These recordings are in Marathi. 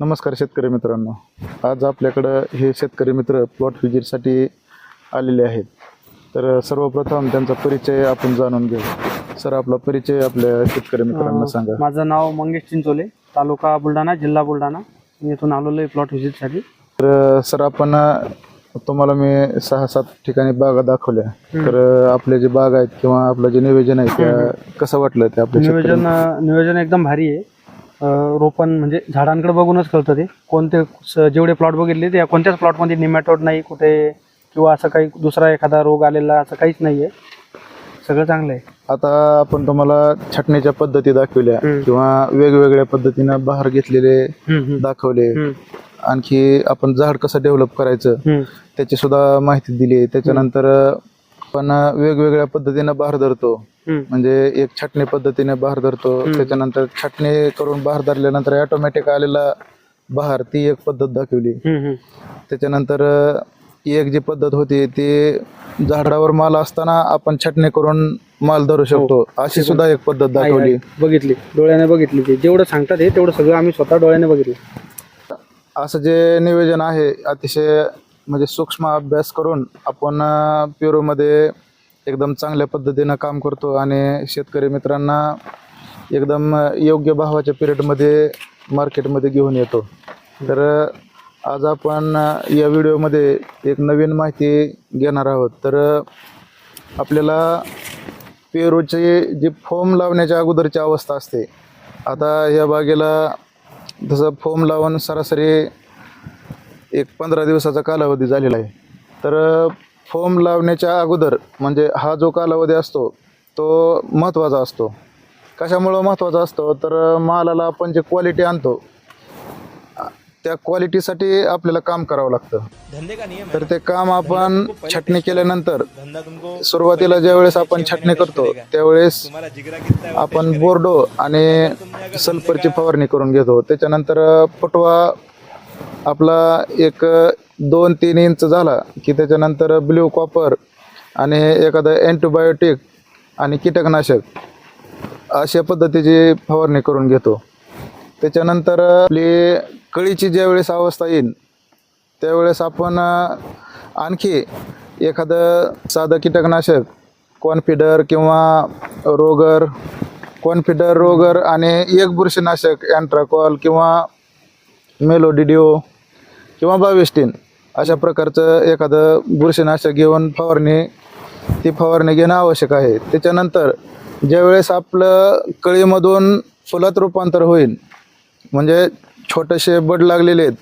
नमस्कार शेतकरी मित्रांनो. आज आपल्याकडं हे शेतकरी मित्र प्लॉट व्हिजिटसाठी आलेले आहेत. तर सर्वप्रथम त्यांचा परिचय आपण जाणून घेऊ. सर आपला परिचय आपल्या शेतकरी मित्रांना सांगा. माझं नाव मंगेश चिंचोले तालुका बुलढाणा जिल्हा बुलढाणा. मी इथून आलेलो आहे प्लॉट व्हिजिटसाठी तर सर आपण तुम्हाला मी सहा सात ठिकाणी बागा दाखवल्या. तर आपले जे बाग आहेत किंवा आपलं जे नियोजन आहे त्या कसं वाटलं ते आपल्या नियोजन? नियोजन एकदम भारी आहे. रोपण म्हणजे झाडांकडे बघूनच कळतं ते. कोणते जेवढे प्लॉट बघितले ते कोणत्याच प्लॉटमध्ये निमॅटोड नाही कुठे किंवा असं काही दुसरा एखादा रोग आलेला असं काहीच नाही आहे सगळं चांगलं आहे आता आपण तुम्हाला छाटणीच्या पद्धती दाखवल्या. किंवा वेगवेगळ्या पद्धतीनं बहार घेतलेले दाखवले. आणखी आपण झाड कसं डेव्हलप करायचं त्याची सुद्धा माहिती दिली त्याच्यानंतर आपण वेगवेगळ्या पद्धतीनं बहार धरतो. म्हणजे एक छाटणी पद्धतीने बहार धरतो. त्याच्यानंतर छाटणी करून बहार धरल्यानंतर ऑटोमॅटिक आलेला बहार ती एक पद्धत दाखवली. त्याच्यानंतर एक जी पद्धत होती ती झाडावर माल असताना आपण छाटणी करून माल धरू शकतो. अशी सुद्धा एक पद्धत दाखवली. बघितली. डोळ्याने बघितली ते. जेवढं सांगतात हे तेवढं सगळं आम्ही स्वतः डोळ्याने बघितलं. असं जे नियोजन आहे अतिशय म्हणजे सूक्ष्म अभ्यास करून आपण पेरूमध्ये एकदम चांगल्या पद्धतीनं काम करतो आणि शेतकरी मित्रांना एकदम योग्य भावाच्या पिरियडमध्ये मार्केटमध्ये घेऊन येतो. तर आज आपण या व्हिडिओमध्ये एक नवीन माहिती घेणार आहोत. तर आपल्याला पेरूची जी फोम लावण्याच्या अगोदरची अवस्था असते आता या बागेला जसं फोम लावून सरासरी एक पंधरा दिवसाचा कालावधी झालेला आहे. तर फोम लावण्याच्या अगोदर म्हणजे हा जो कालावधी असतो तो महत्त्वाचा असतो. कशामुळं महत्त्वाचा असतो? तर मालाला आपण जे क्वालिटी आणतो त्या क्वालिटीसाठी आपल्याला काम करावं लागतं. तर ते काम आपण छटणी केल्यानंतर सुरुवातीला ज्यावेळेस आपण छटणी करतो त्यावेळेस आपण बोर्डो आणि सल्फरची फवारणी करून घेतो. त्याच्यानंतर फुटवा आपला एक दोन तीन इंच झाला की त्याच्यानंतर ब्ल्यू कॉपर आणि एखादं अँटीबायोटिक आणि कीटकनाशक अशा पद्धतीची फवारणी करून घेतो. त्याच्यानंतर आपली कळीची ज्यावेळेस अवस्था येईल त्यावेळेस आपण आणखी एखादं साधं कीटकनाशक कॉन्फिडर किंवा रोगर कॉन्फिडर रोगर आणि एक बुरशीनाशक अँट्राकॉल किंवा मेलोडिडिओ किंवा बाविस्टीन अशा प्रकारचं एखादं बुरशीनाशक घेऊन फवारणी ती फवारणी घेणं आवश्यक आहे. त्याच्यानंतर ज्यावेळेस आपलं कळीमधून फुलात रूपांतर होईल म्हणजे छोटेसे बड लागलेले आहेत.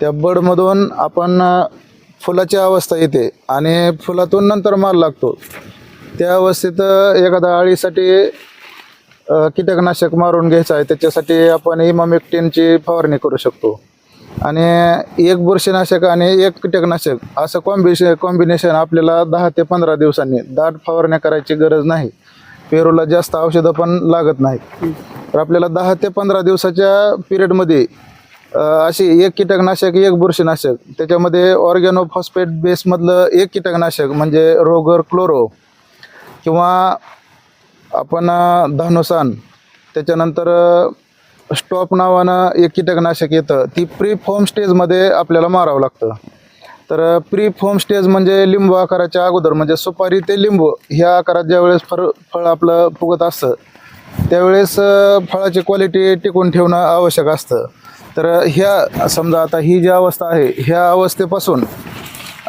त्या बडमधून आपण फुलाची अवस्था येते आणि फुलातून नंतर माल लागतो. त्या अवस्थेत एखादा अळीसाठी कीटकनाशक मारून घ्यायचं आहे त्याच्यासाठी आपण इमामेक्टिनची फवारणी करू शकतो. आणि एक बुरशीनाशक आणि एक कीटकनाशक असं कॉम्बिनेशन कॉम्बिनेशन आपल्याला दहा ते पंधरा दिवसांनी दाट फवारण्या करायची गरज नाही. पेरूला जास्त औषधं पण लागत नाहीत तर आपल्याला दहा ते पंधरा दिवसाच्या पिरियडमध्ये अशी एक कीटकनाशक एक बुरशीनाशक त्याच्यामध्ये ऑर्गॅनो फॉस्फेट बेसमधलं एक कीटकनाशक म्हणजे रोगर क्लोरो किंवा आपण अ, धानुसान त्याच्यानंतर स्टॉप नावानं एक कीटकनाशक येतं ती प्री फॉर्म स्टेजमध्ये आपल्याला मारावं लागतं. तर प्री फॉर्म स्टेज म्हणजे लिंबू आकाराच्या अगोदर म्हणजे सुपारी ते लिंबू ह्या आकारात ज्यावेळेस फळ फळ आपलं फुगत असतं त्यावेळेस फळाची क्वालिटी टिकून ठेवणं आवश्यक असतं. तर ह्या समजा आता ही जी अवस्था आहे ह्या अवस्थेपासून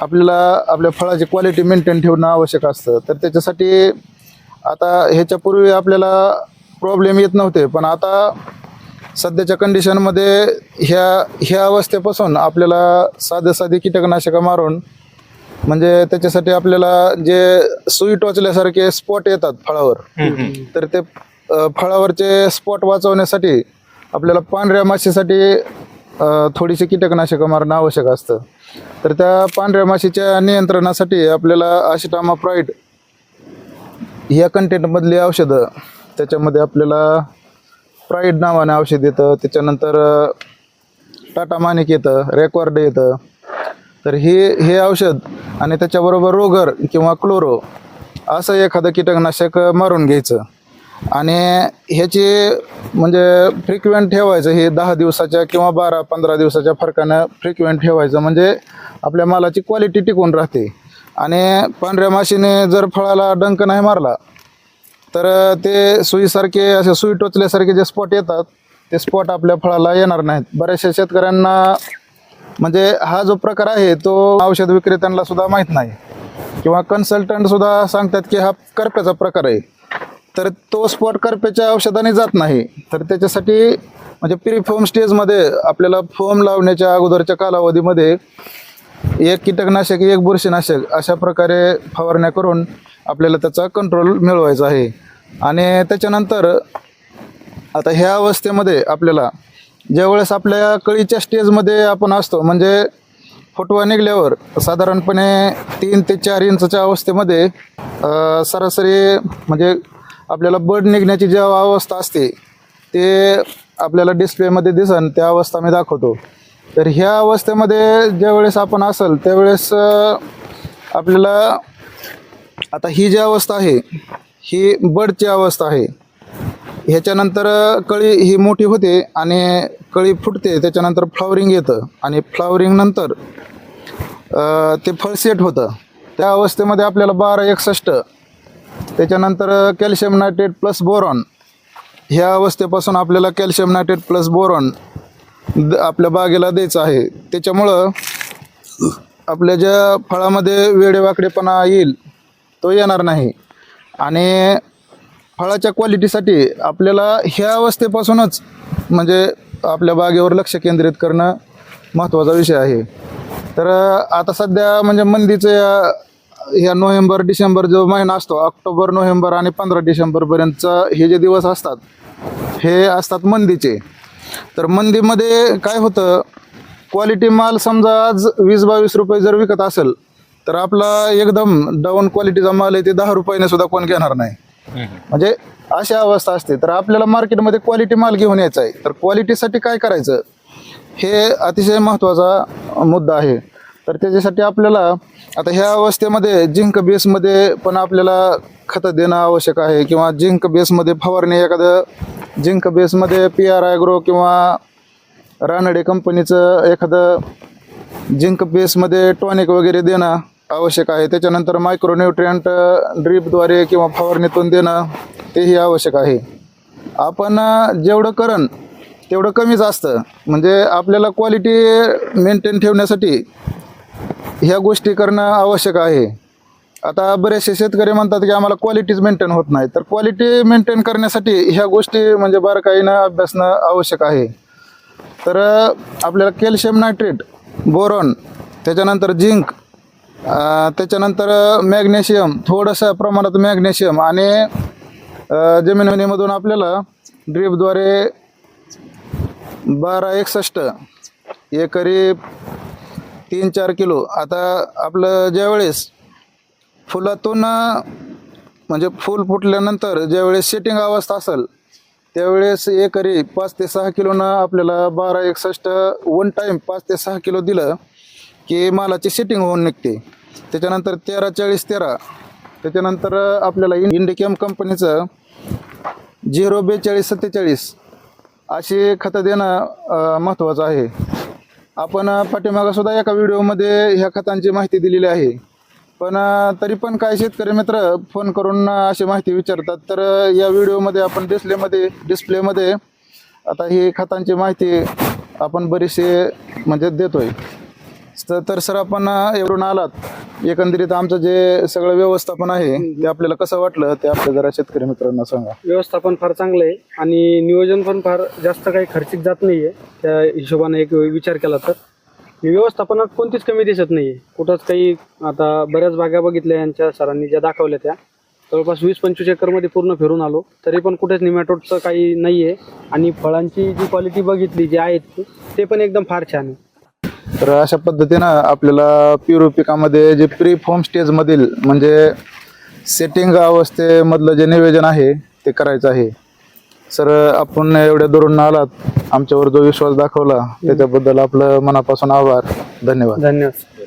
आपल्याला आपल्या फळाची क्वालिटी मेंटेन ठेवणं आवश्यक असतं. तर त्याच्यासाठी आता ह्याच्यापूर्वी आपल्याला प्रॉब्लेम येत नव्हते पण आता सध्याच्या कंडिशनमध्ये ह्या ह्या अवस्थेपासून आपल्याला साधे साधे कीटकनाशकं मारून म्हणजे त्याच्यासाठी आपल्याला जे सुई टोचल्यासारखे स्पॉट येतात फळावर तर ते फळावरचे स्पॉट वाचवण्यासाठी आपल्याला पांढऱ्या माशीसाठी थोडीशी कीटकनाशकं मारणं आवश्यक असतं. तर त्या पांढऱ्या माशीच्या नियंत्रणासाठी आपल्याला आशिटामा प्राईड या कंटेंटमधली औषधं त्याच्यामध्ये आपल्याला प्राईड नावाने औषध येतं. त्याच्यानंतर टाटा मानिक येतं रेकॉर्ड येतं. तर हे हे औषध आणि त्याच्याबरोबर रोगर किंवा क्लोरो असं एखादं कीटकनाशक मारून घ्यायचं. आणि ह्याची म्हणजे फ्रिक्वेंट ठेवायचं हे दहा दिवसाच्या किंवा बारा पंधरा दिवसाच्या फरकानं फ्रिक्वेंट ठेवायचं. म्हणजे आपल्या मालाची क्वालिटी टिकून राहते. आणि पांढऱ्या माशीने जर फळाला डंक नाही मारला तर ते सुईसारखे असे सुई टोचल्यासारखे जे स्पॉट येतात ते स्पॉट आपल्या फळाला येणार नाहीत. बऱ्याचशा शेतकऱ्यांना म्हणजे हा जो प्रकार आहे तो औषध विक्रेत्यांना सुद्धा माहीत नाही. किंवा कन्सल्टंट सुद्धा सांगतात की हा करप्याचा प्रकार आहे. तर तो स्पॉट करप्याच्या औषधाने जात नाही. तर त्याच्यासाठी म्हणजे प्री फोम स्टेजमध्ये आपल्याला फोम लावण्याच्या अगोदरच्या कालावधीमध्ये एक कीटकनाशक एक बुरशीनाशक अशा प्रकारे फवारण्या करून आपल्याला त्याचा कंट्रोल मिळवायचा आहे. आणि त्याच्यानंतर आता ह्या अवस्थेमध्ये आपल्याला ज्यावेळेस आपल्या कळीच्या स्टेजमध्ये आपण असतो म्हणजे फुटवा निघल्यावर साधारणपणे तीन ते चार इंचच्या अवस्थेमध्ये सरासरी म्हणजे आपल्याला बड निघण्याची जेव्हा अवस्था असते ते आपल्याला डिस्प्लेमध्ये दिसन त्या अवस्था मी दाखवतो. तर ह्या अवस्थेमध्ये ज्यावेळेस आपण असेल त्यावेळेस आपल्याला आता ही जी अवस्था आहे ही बडची अवस्था आहे. ह्याच्यानंतर कळी ही मोठी होते आणि कळी फुटते त्याच्यानंतर फ्लावरिंग येतं आणि फ्लॉवरिंग नंतर ते फळ सेट होतं. त्या अवस्थेमध्ये आपल्याला बारा एकसष्ट त्याच्यानंतर कॅल्शियम नायट्रेट प्लस बोरॉन. ह्या अवस्थेपासून आपल्याला कॅल्शियम नायट्रेट प्लस बोरॉन आपल्या बागेला द्यायचं आहे. त्याच्यामुळं आपल्या ज्या फळामध्ये वेडेवाकडेपणा येईल तो येणार नाही. आणि फळाच्या क्वालिटीसाठी आपल्याला ह्या अवस्थेपासूनच म्हणजे आपल्या बागेवर लक्ष केंद्रित करणं महत्त्वाचा विषय आहे. तर आता सध्या म्हणजे मंदीचं या ह्या नोव्हेंबर डिसेंबर जो महिना असतो ऑक्टोबर नोव्हेंबर आणि पंधरा डिसेंबरपर्यंतचा हे जे दिवस असतात हे असतात मंदीचे. तर मंदीमध्ये काय होतं क्वालिटी माल समजा आज वीस बावीस रुपये जर विकत असेल तर आपला एकदम डाऊन क्वालिटीचा माल आहे ते दहा रुपयाने सुद्धा कोण घेणार नाही. म्हणजे अशी अवस्था असते. तर आपल्याला मार्केटमध्ये क्वालिटी माल घेऊन यायचा आहे. तर क्वालिटीसाठी काय करायचं हे अतिशय महत्त्वाचा मुद्दा आहे. तर त्याच्यासाठी आपल्याला आता ह्या अवस्थेमध्ये झिंक बेसमध्ये पण आपल्याला खतं देणं आवश्यक आहे किंवा झिंक बेसमध्ये फवारणी एखादं जिंक बेसमध्ये पी आर ॲग्रो किंवा रानडे कंपनीचं एखादं जिंक बेसमध्ये टॉनिक वगैरे देणं आवश्यक आहे. त्याच्यानंतर मायक्रोन्युट्रियंट ड्रीपद्वारे किंवा फवारणीतून देणं तेही आवश्यक आहे. आपण जेवढं करण तेवढं कमीच असतं. म्हणजे आपल्याला क्वालिटी मेंटेन ठेवण्यासाठी ह्या गोष्टी करणं आवश्यक आहे. आता बरेचसे शेतकरी म्हणतात की आम्हाला क्वालिटीज मेंटेन होत नाही. तर क्वालिटी मेंटेन करण्यासाठी ह्या गोष्टी म्हणजे बारकाईनं अभ्यासणं आवश्यक आहे. तर आपल्याला कॅल्शियम नायट्रेट बोरॉन त्याच्यानंतर झिंक त्याच्यानंतर मॅग्नेशियम थोडंसं प्रमाणात मॅग्नेशियम आणि जमिनीमधून आपल्याला ड्रीपद्वारे बारा एकसष्ट एकरी तीन चार किलो. आता आपलं ज्यावेळेस फुलातून म्हणजे फूल फुटल्यानंतर ज्यावेळेस सेटिंग अवस्था असेल त्यावेळेस एकरी पाच ते सहा किलोनं आपल्याला बारा एकसष्ट वन टाईम पाच ते सहा किलो दिलं की मालाची सेटिंग होऊन निघते. त्याच्यानंतर तेरा चाळीस तेरा त्याच्यानंतर आपल्याला इंडिकेम कंपनीचं झिरो बेचाळीस सत्तेचाळीस अशी खतं देणं महत्त्वाचं आहे. आपण पाठीमागासुद्धा एका व्हिडिओमध्ये ह्या खतांची माहिती दिलेली आहे. पण अ, तरी पण काही शेतकरी मित्र फोन करून अ, अशी माहिती विचारतात. तर अ, या व्हिडिओमध्ये आपण डिस्प्लेमध्ये डिस्प्लेमध्ये आता ही खतांची माहिती आपण बरीचशी म्हणजे देतोय. तर तर सर आपण अ, एवढून आलात. एकंदरीत आमचं जे सगळं व्यवस्थापन आहे ते आपल्याला कसं वाटलं ते आपल्या जरा शेतकरी मित्रांना सांगा. व्यवस्थापन फार चांगलं आहे आणि नियोजन पण फार जास्त काही खर्चिक जात नाही आहे त्या हिशोबाने एक विचार केला तर. व्यवस्थापनात कोणतीच कमी दिसत नाही आहे कुठंच काही आता बऱ्याच भागा बघितल्या यांच्या सरांनी ज्या दाखवल्या त्या. जवळपास वीस पंचवीस एकरमध्ये पूर्ण फिरून आलो. तरी पण कुठेच निमॅटोडचं काही नाही आहे आणि फळांची जी क्वालिटी बघितली जी आहेत ते पण एकदम फार छान आहे. तर अशा पद्धतीनं आपल्याला पिरू पिकामध्ये जे प्री फॉर्म स्टेजमधील म्हणजे सेटिंग अवस्थेमधलं जे नियोजन आहे ते करायचं आहे. सर आपण एवढ्या दुरून आलात. आमच्यावर जो विश्वास दाखवला त्याच्याबद्दल आपलं मनापासून आभार. धन्यवाद. धन्यवाद.